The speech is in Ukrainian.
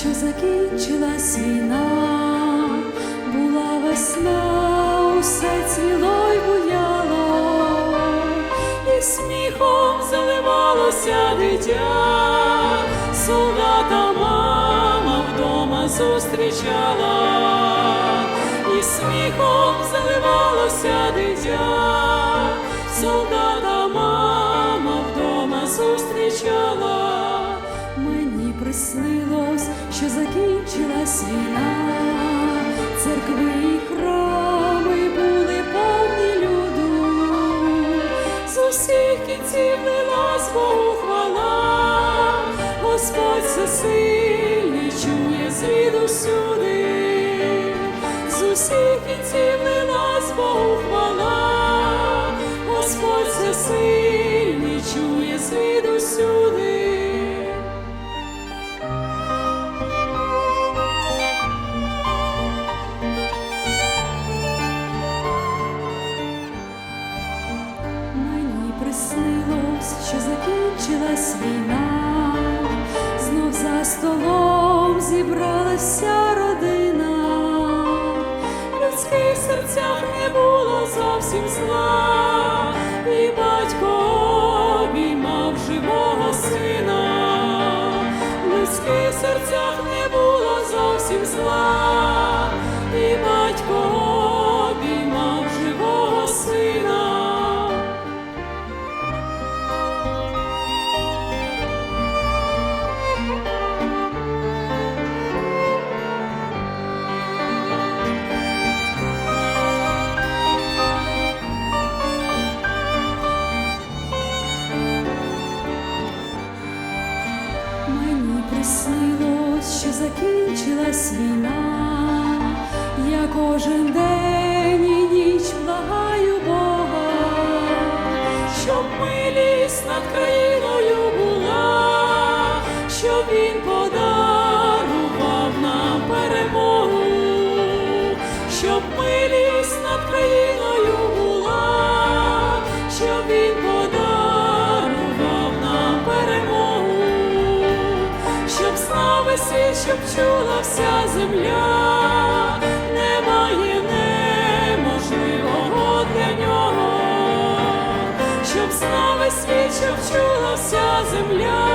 що закінчилась війна, була весна, усе ціло й буяло, і сміхом заливалося дитя, солдата мама вдома зустрічала, і сміхом заливалося дитя. солдата Мені приснилось, що закінчилась війна, церкви і храми були повні люду, з усіх кінців лилась Богу хвала, Господь всесильний чує звідусюди, з усіх кінців приснилось, що закінчилась війна, знов за столом зібралася родина, в людських серцях не було зовсім зла, і батько обіймав живого сина, в людських серцях не Мені приснилось, що закінчилась війна, я кожен день і ніч благаю Бога, щоб милість над країною була, щоб він подарував нам перемогу, щоб милість над країною була, щоб він подарував весь щоб чула вся земля, немає неможливого для нього, щоб слави світ, щоб чула вся земля,